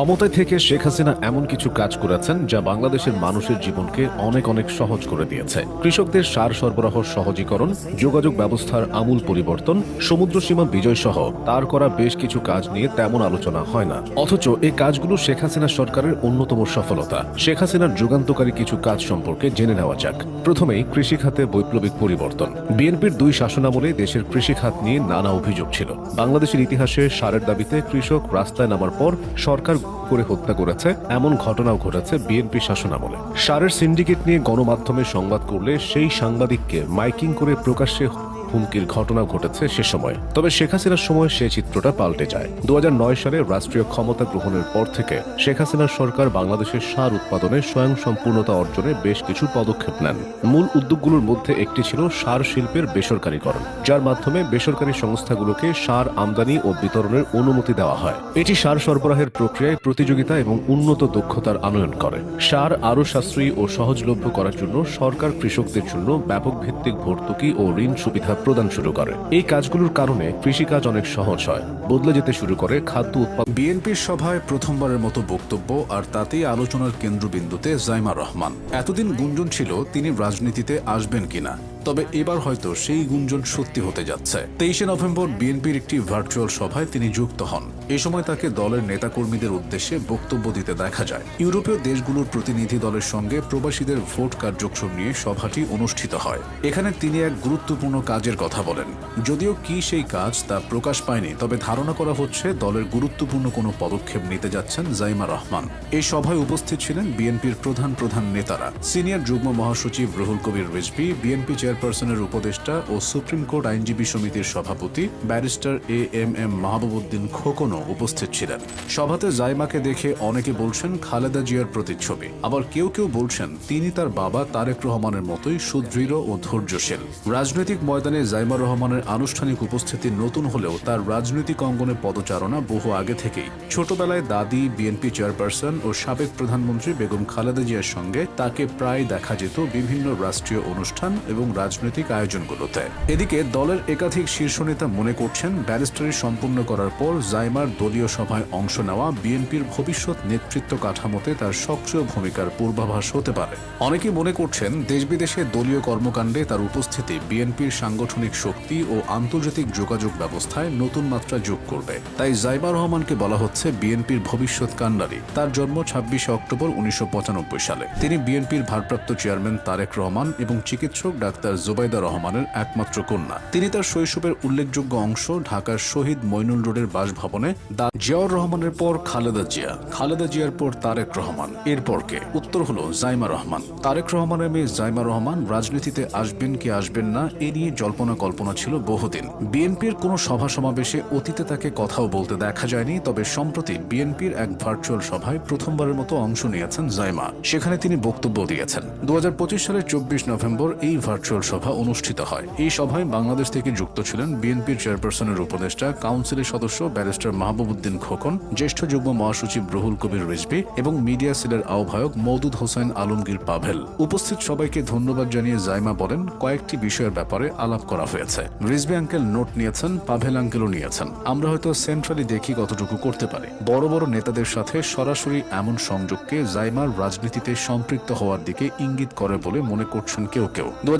ক্ষমতায় থেকে শেখ হাসিনা এমন কিছু কাজ করেছেন যা বাংলাদেশের মানুষের জীবনকে অনেক অনেক সহজ করে দিয়েছে। কৃষকদের সার সরবরাহ সহজীকরণ, যোগাযোগ ব্যবস্থার আমূল পরিবর্তন, সমুদ্র সীমা বিজয় সহ তার করা বেশ কিছু কাজ নিয়ে তেমন আলোচনা হয় না। অথচ এই কাজগুলো শেখ হাসিনা সরকারের অন্যতম সফলতা। শেখ হাসিনার যুগান্তকারী কিছু কাজ সম্পর্কে জেনে নেওয়া যাক। প্রথমেই কৃষি খাতে বৈপ্লবিক পরিবর্তন। বিএনপির দুই শাসনামলে দেশের কৃষি খাত নিয়ে নানা অভিযোগ ছিল। বাংলাদেশের ইতিহাসে সারের দাবিতে কৃষক রাস্তায় নামার পর সরকার করে হত্যা করেছে, এমন ঘটনাও ঘটেছে বিএনপি শাসনামলে। সারের সিন্ডিকেট নিয়ে গণমাধ্যমে সংবাদ করলে সেই সাংবাদিককে মাইকিং করে প্রকাশ্যে হুমকির ঘটনা ঘটেছে সে সময়। তবে শেখ হাসিনার সময় সে চিত্রটা পাল্টে যায়। দু হাজার নয় সালে রাষ্ট্রীয় ক্ষমতা গ্রহণের পর থেকে শেখ হাসিনার সরকার বাংলাদেশের সার উৎপাদনে স্বয়ং সম্পূর্ণতা অর্জনে বেশ কিছু পদক্ষেপ নেন। মূল উদ্যোগগুলোর মধ্যে একটি ছিল সার শিল্পের বেসরকারীকরণ, যার মাধ্যমে বেসরকারি সংস্থাগুলোকে সার আমদানি ও বিতরণের অনুমতি দেওয়া হয়। এটি সার সরবরাহের প্রক্রিয়ায় প্রতিযোগিতা এবং উন্নত দক্ষতার আনয়ন করে। সার আরও সাশ্রয়ী ও সহজলভ্য করার জন্য সরকার কৃষকদের জন্য ব্যাপক ভিত্তিক ভর্তুকি ও ঋণ সুবিধা প্রদান শুরু করে। এই কাজগুলোর কারণে কৃষিকাজ অনেক সহজ হয়। বদলে যেতে শুরু করে খাদ্য উৎপাদন বিএনপির সভায় প্রথমবারের মতো বক্তব্য আর তাতেই আলোচনার কেন্দ্রবিন্দুতে জাইমা রহমান। এতদিন গুঞ্জন ছিল তিনি রাজনীতিতে আসবেন কিনা। তবে এবার হয়তো সেই গুঞ্জন সত্যি হতে যাচ্ছে। তেইশে নভেম্বর বিএনপির একটি ভার্চুয়াল সভায় তিনি যুক্ত হন। এ সময় তাকে দলের নেতাকর্মীদের উদ্দেশ্যে বক্তব্য দিতে দেখা যায়। ইউরোপীয় দেশগুলোর প্রতিনিধি দলের সঙ্গে প্রবাসীদের ভোট কার্যক্রম নিয়ে সভাটি অনুষ্ঠিত হয়। এখানে তিনি এক গুরুত্বপূর্ণ কাজের কথা বলেন। যদিও কি সেই কাজ তা প্রকাশ পায়নি, তবে ধারণা করা হচ্ছে দলের গুরুত্বপূর্ণ কোনো পদক্ষেপ নিতে যাচ্ছেন জাইমা রহমান। এই সভায় উপস্থিত ছিলেন বিএনপির প্রধান প্রধান নেতারা। সিনিয়র যুগ্ম মহাসচিব রুহুল কবির রিজভি, বিএনপি চেয়ারপারসনের উপদেষ্টা ও সুপ্রিম কোর্ট আইনজীবী সমিতির সভাপতি barrister A M M Mahbubuddin খোকনও উপস্থিত ছিলেন। সভাতে জাইমাকে দেখে অনেকে বলছেন খালেদা জিয়ার প্রতিচ্ছবি। আবার কেউ কেউ বলছেন তিনি তার বাবা তারেক রহমানের মতোই সুদৃঢ় ও ধৈর্যশীল। রাজনৈতিক ময়দানে জাইমা রহমানের আনুষ্ঠানিক উপস্থিতি নতুন হলেও তার রাজনৈতিক অঙ্গনে পদচারণা বহু আগে থেকেই। ছোটবেলায় দাদি, বিএনপি চেয়ারপারসন ও সাবেক প্রধানমন্ত্রী বেগম খালেদা জিয়ার সঙ্গে তাকে প্রায় দেখা যেত বিভিন্ন রাষ্ট্রীয় অনুষ্ঠান এবং রাজনৈতিক আয়োজনগুলোতে। এদিকে দলের একাধিক শীর্ষ নেতা মনে করছেন, ব্যারিস্টারি সম্পূর্ণ করার পর জাইমার দলীয় সভায় অংশ নেওয়া বিএনপির ভবিষ্যৎ নেতৃত্ব কাঠামোতে তার সক্রিয় ভূমিকার পূর্বাভাস হতে পারে। অনেকে মনে করছেন দেশ বিদেশে দলীয় কর্মকাণ্ডে তার উপস্থিতি বিএনপির সাংগঠনিক শক্তি ও আন্তর্জাতিক যোগাযোগ ব্যবস্থায় নতুন মাত্রা যোগ করবে। তাই জাইমা রহমানকে বলা হচ্ছে, বিএনপির ভবিষ্যৎ কাণ্ডারি তার জন্ম ছাব্বিশে অক্টোবর উনিশশো পঁচানব্বই সালে। তিনি বিএনপির ভারপ্রাপ্ত চেয়ারম্যান তারেক রহমান এবং চিকিৎসক ডাক্তার জুবাইদা রহমানের একমাত্র কন্যা। তিনি তার শৈশবের উল্লেখযোগ্য অংশ ঢাকার শহীদ মইনুল রোডের বাসভবনে দা জিয়াউর রহমানের পর খালেদা জিয়া। খালেদা জিয়ার পর তারেক রহমান। এরপর কে? উত্তর হলো জাইমা রহমান। তারেক রহমানের মেয়ে জাইমা রহমান রাজনীতিতে আসবেন কি আসবেন না, এ নিয়ে জল্পনা কল্পনা ছিল বহুদিন। বিএনপির কোনো সভা সমাবেশে অতীতে তাকে কথাও বলতে দেখা যায়নি, তবে সম্প্রতি বিএনপির এক ভার্চুয়াল সভায় প্রথমবারের মতো অংশ নিয়েছেন জাইমা। সেখানে তিনি বক্তব্য দিয়েছেন। দু হাজার পঁচিশ সালের চব্বিশ নভেম্বর এই ভার্চুয়াল সভা অনুষ্ঠিত হয়। এই সভায় বাংলাদেশ থেকে যুক্ত ছিলেন বিএনপির চেয়ারপারসনের উপদেষ্টা, কাউন্সিলের সদস্য ব্যারিস্টার মাহবুবুদ্দিন খোকন, জ্যেষ্ঠ যুগ্ম মহাসচিব রুহুল কবির রিজভি এবং মিডিয়া সেলের আহ্বায়ক মৌদুদ হোসেন আলমগীর পাভেল। উপস্থিত সবাইকে ধন্যবাদ জানিয়ে জাইমা বলেন, কয়েকটি বিষয়ের ব্যাপারে আলাপ করা হয়েছে। রিজভি আঙ্কেল নোট নিয়েছেন, পাভেল আঙ্কেলও নিয়েছেন। আমরা হয়তো সেন্ট্রালি দেখি কতটুকু করতে পারি। বড় বড় নেতাদের সাথে সরাসরি এমন সংযোগকে জাইমার রাজনীতিতে সম্পৃক্ত হওয়ার দিকে ইঙ্গিত করে বলে মনে করছেন কেউ কেউ। দু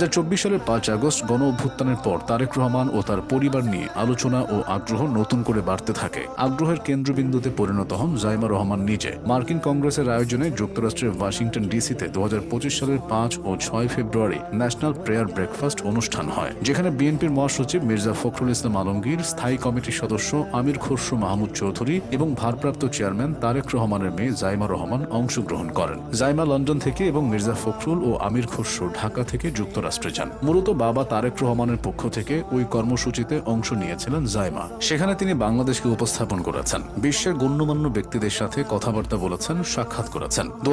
সালের পাঁচ আগস্ট গণ অভ্যুত্থানের পর তারেক রহমান ও তার পরিবার নিয়ে আলোচনা ও আগ্রহ নতুন করে বাড়তে থাকে। আগ্রহের কেন্দ্রবিন্দুতে পরিণত হন জাইমা রহমান নিজে। মার্কিন কংগ্রেসের আয়োজনে যুক্তরাষ্ট্রের ওয়াশিংটন ডিসিতে দু হাজার পঁচিশ সালের পাঁচ ও ছয় ফেব্রুয়ারি ন্যাশনাল প্রেয়ার ব্রেকফাস্ট অনুষ্ঠান হয়, যেখানে বিএনপির মহাসচিব মির্জা ফখরুল ইসলাম আলমগীর, স্থায়ী কমিটির সদস্য আমির খসরু মাহমুদ চৌধুরী এবং ভারপ্রাপ্ত চেয়ারম্যান তারেক রহমানের মেয়ে জাইমা রহমান অংশগ্রহণ করেন। জাইমা লন্ডন থেকে এবং মির্জা ফখরুল ও আমির খসরু ঢাকা থেকে যুক্তরাষ্ট্রে যান মূলত বাবা তারেক রহমানের পক্ষ থেকে ওই কর্মসূচিতে অংশ নিয়েছিলেন জাইমা। সেখানে তিনি বাংলাদেশকে উপস্থাপন করেছেন। বিশ্বের গণ্যমান্য ব্যক্তিদের সাথে কথাবার্তা বলেছেন, সাক্ষাৎ করেছেন। দু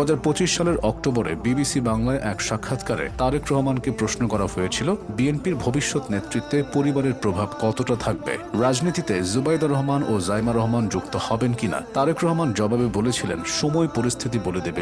সালের অক্টোবরে বিবিসি বাংলায় এক সাক্ষাৎকারে তারেক রহমানকে প্রশ্ন করা হয়েছিল, বিএনপির ভবিষ্যৎ নেতৃত্বে পরিবারের প্রভাব কতটা থাকবে? রাজনীতিতে জুবাইদা রহমান ও জাইমা রহমান যুক্ত হবেন কিনা? তারেক রহমান জবাবে বলেছিলেন, সময় পরিস্থিতি বলে দেবে